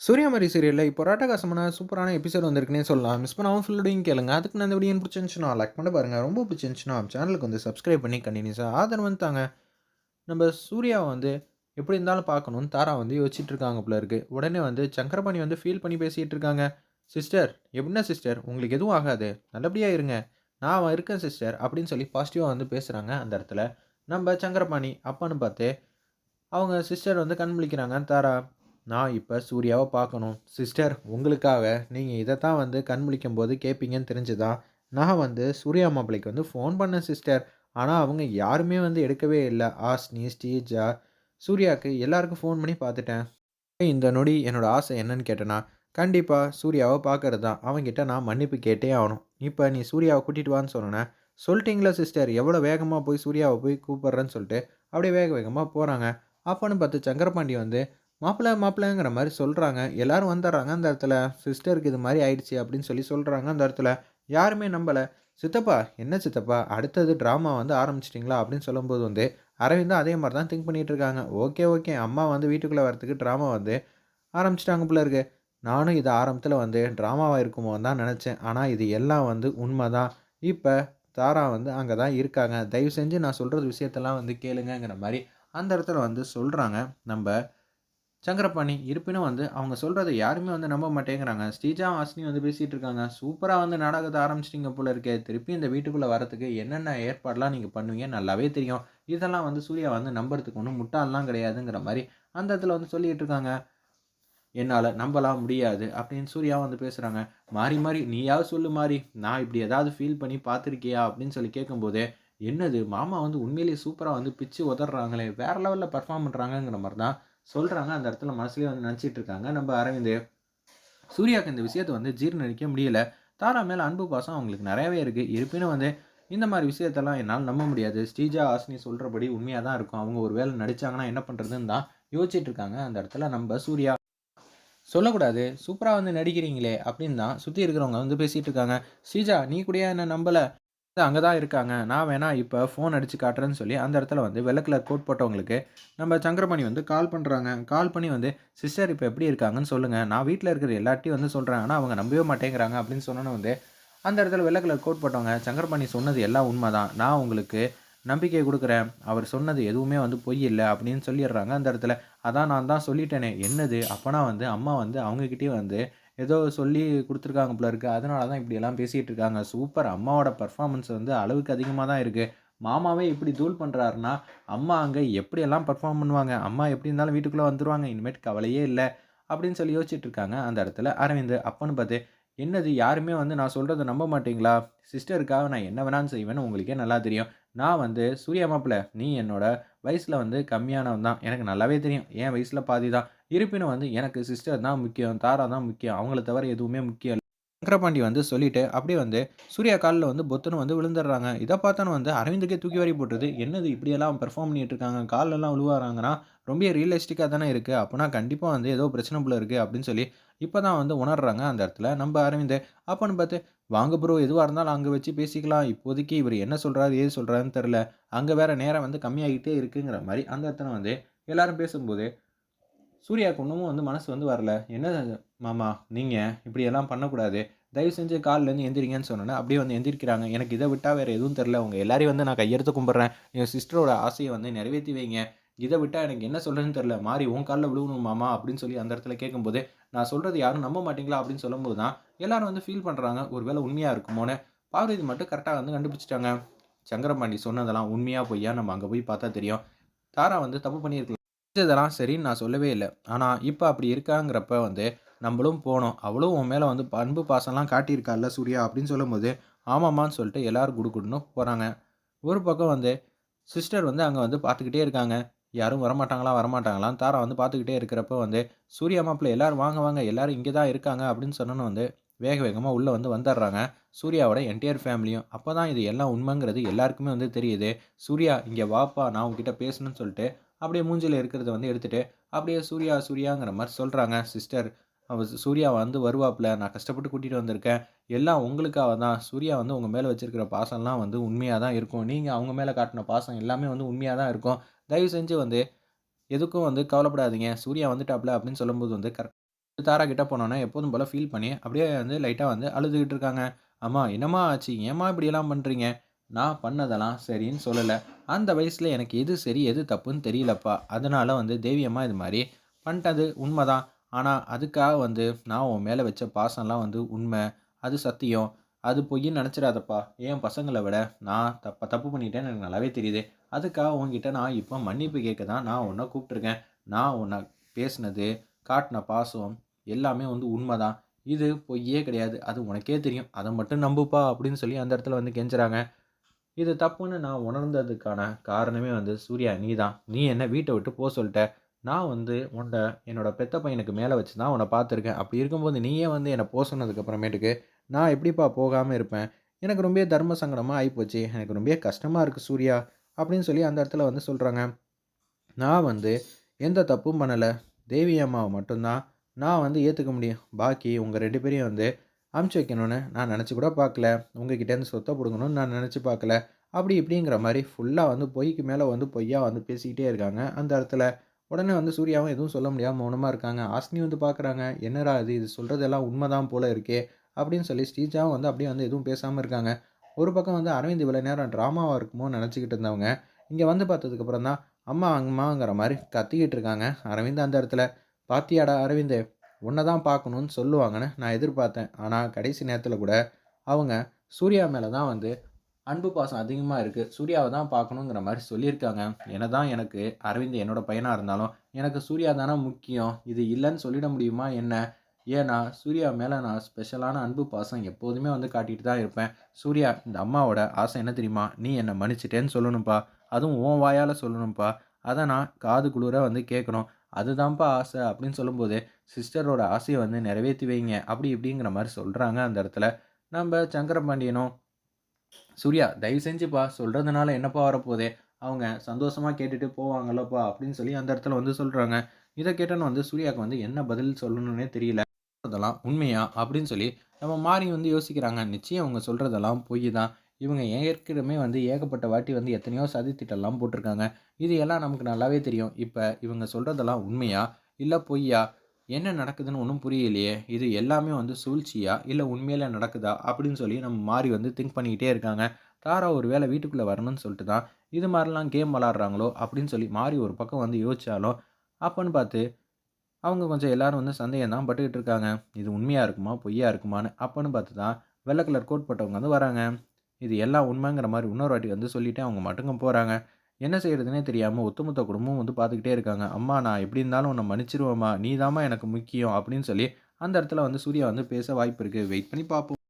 சூர்யாமாரி சீரியலில் இப்போ ராட்டகாசமான சூப்பரான எபிசோட் வந்திருக்குன்னே சொல்லலாம். மிஸ் பண்ணாமல் ஃபுல்லோடையும் கேளுங்க. அதுக்கு நான் இந்த வீடியோ பிடிச்சிருந்துச்சுன்னா லைக் பண்ணி பாருங்கள் ரொம்ப பிடிச்சிருந்துச்சுன்னா சேனலுக்கு வந்து சப்ஸ்கிரைப் பண்ணி கண்டினியூஸாக ஆதரவு வந்து தாங்க. நம்ம சூர்யாவை வந்து எப்படி இருந்தாலும் பார்க்கணும்னு தாரா வந்து யோசிச்சுட்டு இருக்காங்க போல இருக்கு. உடனே வந்து சங்கரபாணி வந்து ஃபீல் பண்ணி பேசிகிட்டு இருக்காங்க. சிஸ்டர் எப்படின்னா சிஸ்டர் உங்களுக்கு எதுவும் ஆகாது. நல்லபடியாக இருங்க. நான் இருக்கேன் சிஸ்டர் அப்படின்னு சொல்லி பாசிட்டிவாக வந்து பேசுகிறாங்க அந்த இடத்துல. நம்ம சங்கரபாணி அப்பான்னு பார்த்து அவங்க சிஸ்டர் வந்து கண் முழிக்கிறாங்க. தாரா நான் இப்போ சூர்யாவை பார்க்கணும். சிஸ்டர் உங்களுக்காக நீங்கள் இதை தான் வந்து கண் முழிக்கும் போது கேட்பீங்கன்னு தெரிஞ்சுதான் நான் வந்து சூர்யா மாப்பிள்ளைக்கு வந்து ஃபோன் பண்ணேன் சிஸ்டர் ஆனால் அவங்க யாருமே வந்து எடுக்கவே இல்லை. ஆஸ்னி ஸ்ரீஜா சூர்யாவுக்கு எல்லாருக்கும் ஃபோன் பண்ணி பார்த்துட்டேன். இந்த நொடி என்னோடய ஆசை என்னன்னு கேட்டேன்னா கண்டிப்பாக சூர்யாவை பார்க்கறது. தான் அவங்ககிட்ட நான் மன்னிப்பு கேட்டே ஆகணும். இப்போ நீ சூர்யாவை கூட்டிகிட்டு வான்னு சொன்னேன் சொல்லிட்டீங்களா சிஸ்டர் எவ்வளோ வேகமாக போய் சூர்யாவை போய் கூப்பிட்றேன்னு சொல்லிட்டு அப்படியே வேக வேகமாக போகிறாங்க அப்போன்னு பார்த்து சங்கரபாண்டி வந்து மாப்பிள்ளை மாப்பிள்ளைங்கிற மாதிரி சொல்கிறாங்க எல்லாரும் வந்துடுறாங்க அந்த இடத்துல. சிஸ்டருக்கு இது மாதிரி ஆயிடுச்சு அப்படின்னு சொல்லி சொல்கிறாங்க அந்த இடத்துல. யாருமே நம்பலை. சித்தப்பா என்ன சித்தப்பா? அடுத்தது ட்ராமா வந்து ஆரம்பிச்சிட்டிங்களா? அப்படின்னு சொல்லும்போது வந்து அரவிந்தும் அதே மாதிரி தான் திங்க் பண்ணிகிட்டு இருக்காங்க. ஓகே ஓகே அம்மா வந்து வீட்டுக்குள்ளே வரத்துக்கு ட்ராமா வந்து ஆரம்பிச்சிட்டாங்க போல இருக்கு. நானும் இது ஆரம்பத்தில் வந்து ட்ராமாவாக இருக்குமோ தான் நினச்சேன். ஆனால் இது எல்லாம் வந்து உண்மை தான் இப்போ தாரா வந்து அங்கே தான் இருக்காங்க. தயவு செஞ்சு நான் சொல்கிறது விஷயத்தெல்லாம் வந்து கேளுங்கங்கிற மாதிரி அந்த இடத்துல வந்து சொல்கிறாங்க நம்ம சங்கரபாணி இருப்பினும் வந்து அவங்க சொல்கிறத யாருமே வந்து நம்ப மாட்டேங்கிறாங்க. ஸ்ரீஜா வாசினி வந்து பேசிகிட்டு இருக்காங்க. சூப்பராக வந்து நாடகத்தை ஆரம்பிச்சிட்டிங்க போல இருக்கே. திருப்பி இந்த வீட்டுக்குள்ளே வரத்துக்கு என்னென்ன ஏற்பாடெலாம் நீங்கள் பண்ணுவீங்க? நல்லாவே தெரியும். இதெல்லாம் வந்து சூர்யா வந்து நம்புறதுக்கு ஒன்றும் முட்டாளெலாம் கிடையாதுங்கிற மாதிரி அந்த இடத்துல வந்து சொல்லிகிட்டு இருக்காங்க. என்னால் நம்பலாம் முடியாது அப்படின்னு சூர்யா வந்து பேசுகிறாங்க மாறி மாறி நீயாவது சொல்லு மாறி. நான் இப்படி ஏதாவது ஃபீல் பண்ணி பார்த்துருக்கியா? அப்படின்னு சொல்லி கேட்கும்போதே என்னது மாமா வந்து உண்மையிலேயே சூப்பராக வந்து பிச்சு உதறாங்களே வேறு லெவலில் பர்ஃபார்ம் பண்ணுறாங்கங்கிற மாதிரி தான் சொல்கிறாங்க அந்த இடத்துல மனசுலேயே வந்து நினச்சிட்டு இருக்காங்க. நம்ம அரவிந்த் சூர்யாவுக்கு இந்த விஷயத்தை வந்து ஜீர்ணிக்க முடியல. தாரா மேலே அன்பு பாசம் அவங்களுக்கு நிறையவே இருக்குது இருப்பினும் வந்து இந்த மாதிரி விஷயத்தெல்லாம் என்னால் நம்ப முடியாது. ஸ்ரீஜா ஆசினி சொல்கிறபடி உண்மையாக தான் இருக்கும். அவங்க ஒரு வேலை நடித்தாங்கன்னா என்ன பண்ணுறதுன்னு தான் யோசிச்சுட்டு இருக்காங்க. அந்த இடத்துல நம்ம சூர்யா சொல்லக்கூடாது. சூப்பராக வந்து நடிக்கிறீங்களே அப்படின்னு தான் சுற்றி இருக்கிறவங்க வந்து பேசிகிட்டு இருக்காங்க. ஸ்ரீஜா நீ கூடயா என்ன நம்பலை? அங்கே தான் இருக்காங்க. நான் வேணால் இப்போ ஃபோன் அடித்து காட்டுறேன்னு சொல்லி அந்த இடத்துல வந்து வெள்ளை கலர் கோட் போட்டவங்களுக்கு நம்ம சங்கரமணி வந்து கால் பண்ணுறாங்க கால் பண்ணி வந்து சிஸ்டர் இப்போ எப்படி இருக்காங்கன்னு சொல்லுங்கள் நான் வீட்டில் இருக்கிற எல்லாட்டையும் வந்து சொல்கிறேன் ஆனால் அவங்க நம்பவே மாட்டேங்கிறாங்க. அப்படின்னு சொன்னோன்னு வந்து அந்த இடத்துல வெள்ளை கலர் கோட் போட்டவங்க சங்கரமணி சொன்னது எல்லாம் உண்மை தான் நான் உங்களுக்கு நம்பிக்கை கொடுக்குறேன். அவர் சொன்னது எதுவுமே வந்து பொய் இல்லை. அப்படின்னு சொல்லிடுறாங்க அந்த இடத்துல. அதான் நான் தான் சொல்லிட்டேனே. என்னது? அப்போனா வந்து அம்மா வந்து அவங்கக்கிட்டே வந்து ஏதோ சொல்லி கொடுத்துருக்காங்க போல இருக்குது அதனால தான் இப்படியெல்லாம் பேசிகிட்டு இருக்காங்க. சூப்பர் அம்மாவோட பர்ஃபார்மன்ஸ் வந்து அளவுக்கு அதிகமாக தான் இருக்குது மாமாவே இப்படி தூள் பண்ணுறாருன்னா அம்மா அங்கே எப்படியெல்லாம் பர்ஃபார்ம் பண்ணுவாங்க? அம்மா எப்படி இருந்தாலும் வீட்டுக்குள்ளே வந்துடுவாங்க இனிமேட்டு கவலையே இல்லை. அப்படின்னு சொல்லி யோசிச்சுட்டு இருக்காங்க. அந்த இடத்துல அரவிந்த் அப்பன்னு பார்த்து என்னது யாருமே வந்து நான் சொல்கிறத நம்ப மாட்டீங்களா? சிஸ்டருக்காக நான் என்ன வேணாலும் செய்வேன்னு உங்களுக்கே நல்லா தெரியும். நான் வந்து சூரிய மாப்பிள்ள நீ என்னோட வயசில் வந்து கம்மியானவன் தான். எனக்கு நல்லாவே தெரியும். என் வயசில் பாதி தான். இருப்பினும் வந்து எனக்கு சிஸ்டர் தான் முக்கியம் தாரா தான் முக்கியம். அவங்கள தவிர எதுவுமே முக்கியம் இல்லை. சங்கரபாண்டி வந்து சொல்லிட்டு அப்படியே வந்து சூர்யா காலில் வந்து பொத்துன்னு வந்து விழுந்துடுறாங்க. இதை பார்த்தானு வந்து அரவிந்துக்கே தூக்கி வாரி போட்டுருது. என்னது இப்படியெல்லாம் பெர்ஃபார்ம் பண்ணிட்டு இருக்காங்க? காலெல்லாம் விழுவாராங்கன்னா ரொம்ப ரியலிஸ்டிக்காக தானே இருக்குது அப்போனா கண்டிப்பாக வந்து ஏதோ பிரச்சனை போல இருக்குது அப்படின்னு சொல்லி இப்போ தான் வந்து உணர்றாங்க அந்த இடத்துல. நம்ம அரவிந்த் அப்போன்னு பார்த்து வாங்க ப்ரோ எதுவாக இருந்தாலும் அங்கே வச்சு பேசிக்கலாம். இப்போதைக்கு இவர் என்ன சொல்கிறாரு ஏது சொல்கிறாருன்னு தெரில அங்கே வேறு நேரம் வந்து கம்மியாகிட்டே இருக்குங்கிற மாதிரி அந்த இடத்துல வந்து எல்லோரும் பேசும்போது சூர்யாவுக்கு இன்னமும் வந்து மனசு வந்து வரல. என்ன மாமா நீங்கள் இப்படியெல்லாம் பண்ணக்கூடாது. தயவு செஞ்சு காலிலேருந்து எந்திரிங்கன்னு சொன்னோன்னே அப்படியே வந்து எந்திரிக்கிறாங்க. எனக்கு இதை விட்டால் வேறு எதுவும் தெரில உங்கள் எல்லாரையும் வந்து நான் கையெடுத்து கும்பிட்றேன். என் சிஸ்டரோட ஆசையை வந்து நிறைவேற்றி வைங்க. இதை விட்டால் எனக்கு என்ன சொல்கிறேன்னு தெரில மாறி உன் காலில் விழுகணும் மாமா அப்படின்னு சொல்லி அந்த இடத்துல கேட்கும்போது நான் சொல்கிறது யாரும் நம்ப மாட்டீங்களா அப்படின்னு சொல்லும்போது தான் எல்லாரும் வந்து ஃபீல் பண்ணுறாங்க ஒரு வேளை உண்மையாக இருக்குமோன்னு. பார்வதி மட்டும் கரெக்டாக வந்து கண்டுபிடிச்சிட்டாங்க. சங்கரபாண்டி சொன்னதெல்லாம் உண்மையாக பொய்யா நம்ம அங்கே போய் பார்த்தா தெரியும். தாரா வந்து தப்பு பண்ணியிருக்கலாம். செஞ்சதெல்லாம் சரின்னு நான் சொல்லவே இல்லை. ஆனால் இப்போ அப்படி இருக்காங்கிறப்ப வந்து நம்மளும் போனோம். அவளும் உன் மேலே வந்து அன்பு பாசம்லாம் காட்டியிருக்காள்ல சூர்யா அப்படின்னு சொல்லும்போது ஆமாம்மான்னு சொல்லிட்டு எல்லோரும் குடுக்குடுன்னு போகிறாங்க ஒரு பக்கம் வந்து சிஸ்டர் வந்து அங்கே வந்து பார்த்துக்கிட்டே இருக்காங்க. யாரும் வரமாட்டாங்களா வரமாட்டாங்களாம் தாரா வந்து பார்த்துக்கிட்டே இருக்கிறப்ப வந்து சூர்யா மாப்பிள்ளை எல்லோரும் வாங்க வாங்க எல்லோரும் இங்கே தான் இருக்காங்க அப்படின்னு சொன்னோன்னு வந்து வேக வேகமாக உள்ளே வந்து வந்துடுறாங்க. சூர்யாவோட என்டையர் ஃபேமிலியும் அப்போ தான் இது எல்லாம் உண்மைங்கிறது எல்லாருக்குமே வந்து தெரியுது. சூர்யா இங்கே வாப்பா நான் உங்ககிட்ட பேசணும்னு சொல்லிட்டு அப்படியே மூஞ்சில் இருக்கிறத வந்து எடுத்துகிட்டு அப்படியே சூர்யா சூர்யாங்கிற மாதிரி சொல்கிறாங்க சிஸ்டர் அவள் சூர்யா வந்து வருவாப்பில் நான் கஷ்டப்பட்டு கூட்டிகிட்டு வந்திருக்கேன். எல்லாம் உங்களுக்காக தான். சூர்யா வந்து உங்கள் மேலே வச்சுருக்கிற பாசம்லாம் வந்து உண்மையாக தான் இருக்கும். நீங்கள் அவங்க மேலே காட்டின பாசம் எல்லாமே வந்து உண்மையாக தான் இருக்கும். தயவு செஞ்சு வந்து எதுக்கும் வந்து கவலைப்படாதீங்க. சூர்யா வந்துட்டாப்ல அப்படின்னு சொல்லும்போது வந்து கரெக்ட் தாரா கிட்ட போனோன்னா எப்போதும் போல் ஃபீல் பண்ணி அப்படியே வந்து லைட்டாக வந்து அழுதுகிட்டு இருக்காங்க. அம்மா என்னம்மா ஆச்சு? ஏம்மா இப்படியெல்லாம் பண்ணுறீங்க நான் பண்ணதெல்லாம் சரின்னு சொல்லலை. அந்த வயசில் எனக்கு எது சரி எது தப்புன்னு தெரியலப்பா. அதனால் வந்து தெய்வியம்மா இது மாதிரி பண்ணிட்டது உண்மைதான். ஆனால் அதுக்காக வந்து நான் உன் மேலே வச்ச பாசம்லாம் வந்து உண்மை. அது சத்தியம். அது பொய்ன்னு நினச்சிடாதப்பா. என் பசங்களை விட நான் தப்ப தப்பு பண்ணிட்டேன்னு எனக்கு நல்லாவே தெரியுது. அதுக்காக உன்கிட்ட நான் இப்போ மன்னிப்பு கேட்க தான் நான் உன்னை கூப்பிட்ருக்கேன் நான் உன்னை பேசினது காட்டின பாசம் எல்லாமே வந்து உண்மை தான் இது பொய்யே கிடையாது. அது உனக்கே தெரியும். அதை மட்டும் நம்புப்பா அப்படின்னு சொல்லி அந்த இடத்துல வந்து கெஞ்சுறாங்க. இது தப்புன்னு நான் உணர்ந்ததுக்கான காரணமே வந்து சூர்யா நீ தான் நீ என்ன வீட்டை விட்டு போக சொல்லிட்ட. நான் வந்து உன்னை என்னோட பெத்த பையனுக்கு மேலே வச்சு தான் உன்னை பார்த்துருக்கேன். அப்படி இருக்கும்போது நீயே வந்து என்னை போக சொன்னதுக்கப்புறமேட்டுக்கு நான் எப்படிப்பா போகாமல் இருப்பேன்? எனக்கு ரொம்ப தர்ம சங்கடமாக ஆகிப்போச்சு எனக்கு ரொம்ப கஷ்டமாக இருக்குது சூர்யா. அப்படின்னு சொல்லி அந்த இடத்துல வந்து சொல்கிறாங்க நான் வந்து எந்த தப்பும் பண்ணலை. தேவி அம்மாவை மட்டும்தான் நான் வந்து ஏற்றுக்க முடியும். பாக்கி உங்கள் ரெண்டு பேரையும் வந்து அமுச்சு வைக்கணும்னு நான் நினச்சி கூட பார்க்கல உங்ககிட்டேருந்து சொத்தை பிடுங்கணும்னு நான் நினச்சி பார்க்கல அப்படி இப்படிங்கிற மாதிரி ஃபுல்லாக வந்து பொய்க்கு மேலே வந்து பொய்யா வந்து பேசிக்கிட்டே இருக்காங்க. அந்த இடத்துல உடனே வந்து சூர்யாவும் எதுவும் சொல்ல முடியாமல் மௌனமாக இருக்காங்க. ஆஸ்னி வந்து பார்க்குறாங்க என்னடா இது? இது சொல்கிறதெல்லாம் உண்மைதான் போல இருக்கே அப்படின்னு சொல்லி ஸ்ரீஜாவும் வந்து அப்படியே வந்து எதுவும் பேசாமல் இருக்காங்க. ஒரு பக்கம் வந்து அரவிந்த் இவ்வளோ நேரம் ட்ராமாவாக இருக்குமோ நினச்சிக்கிட்டு இருந்தவங்க இங்கே வந்து பார்த்ததுக்கப்புறம் தான் அம்மா அம்மாங்கிற மாதிரி கத்திக்கிட்டு இருக்காங்க. அரவிந்த் அந்த இடத்துல பாத்தியாடா அரவிந்த் உன்னை தான் பார்க்கணுன்னு சொல்லுவாங்கன்னு நான் எதிர்பார்த்தேன். ஆனால் கடைசி நேரத்தில் கூட அவங்க சூர்யா மேலே தான் வந்து அன்பு பாசம் அதிகமாக இருக்குது சூர்யாவை தான் பார்க்கணுங்கிற மாதிரி சொல்லியிருக்காங்க. என்ன தான் எனக்கு அரவிந்த் என்னோடய பையனாக இருந்தாலும் எனக்கு சூர்யா தானே முக்கியம். இது இல்லைன்னு சொல்லிட முடியுமா? என்ன? ஏன்னா சூர்யா மேலே நான் ஸ்பெஷலான அன்பு பாசம் எப்போதுமே வந்து காட்டிகிட்டு தான் இருப்பேன். சூர்யா இந்த அம்மாவோட ஆசை என்ன தெரியுமா? நீ என்னை மன்னிச்சிட்டேன்னு சொல்லணும்ப்பா அதுவும் உன் வாயால் சொல்லணும்ப்பா அதை நான் காது குளிர வந்து கேட்கணும் அதுதான்ப்பா ஆசை அப்படின்னு சொல்லும்போது சிஸ்டரோட ஆசையை வந்து நிறைவேற்றி வைங்க. அப்படி இப்படிங்கிற மாதிரி சொல்கிறாங்க அந்த இடத்துல. நம்ம சங்கரபாண்டியனும் சூர்யா தயவு செஞ்சுப்பா. சொல்கிறதுனால என்னப்பா வரப்போதே அவங்க சந்தோஷமாக கேட்டுட்டு போவாங்களோப்பா அப்படின்னு சொல்லி அந்த இடத்துல வந்து சொல்கிறாங்க இதை கேட்டோன்னு வந்து சூர்யாவுக்கு வந்து என்ன பதில் சொல்லணும்னே தெரியல. அதெல்லாம் உண்மையா அப்படின்னு சொல்லி நம்ம மாறி வந்து யோசிக்கிறாங்க. நிச்சயம் அவங்க சொல்கிறதெல்லாம் பொய் தான். இவங்க ஏற்கனவே வந்து ஏகப்பட்ட வாட்டி வந்து எத்தனையோ சதித்திட்டெல்லாம் போட்டிருக்காங்க. இது எல்லாம் நமக்கு நல்லாவே தெரியும். இப்போ இவங்க சொல்கிறதெல்லாம் உண்மையா இல்லை பொய்யா? என்ன நடக்குதுன்னு ஒன்றும் புரியலையே. இது எல்லாமே வந்து சூழ்ச்சியா இல்லை உண்மையில் நடக்குதா அப்படின்னு சொல்லி நம்ம மாறி வந்து திங்க் பண்ணிக்கிட்டே இருக்காங்க. தாரா ஒரு வேளை வீட்டுக்குள்ளே வரணும்னு சொல்லிட்டு தான் இது மாதிரிலாம் கேம் விளாட்றாங்களோ அப்படின்னு சொல்லி மாறி ஒரு பக்கம் வந்து யோசிச்சாலும் அப்போன்னு பார்த்து அவங்க கொஞ்சம் எல்லாரும் வந்து சந்தேகம் தான் பட்டுக்கிட்டு இருக்காங்க. இது உண்மையாக இருக்குமா? பொய்யா இருக்குமான்னு அப்போன்னு பார்த்து தான் வெள்ளை கலர் கோட் போட்டவங்க வந்து வராங்க. இது எல்லாம் உண்மைங்கிற மாதிரி இன்னொரு வாட்டி வந்து சொல்லிவிட்டு அவங்க மட்டுங்க போகிறாங்க என்ன செய்கிறதுனே தெரியாமல் ஒத்துமொத்த குடும்பமும் வந்து பார்த்துக்கிட்டே இருக்காங்க. அம்மா நான் எப்படி இருந்தாலும் உன்னை மன்னிச்சிருவோம்மா. நீ தாம்மா எனக்கு முக்கியம் அப்படின்னு சொல்லி அந்த இடத்துல வந்து சூர்யா வந்து பேச வாய்ப்பு இருக்குது வெயிட் பண்ணி பார்ப்போம்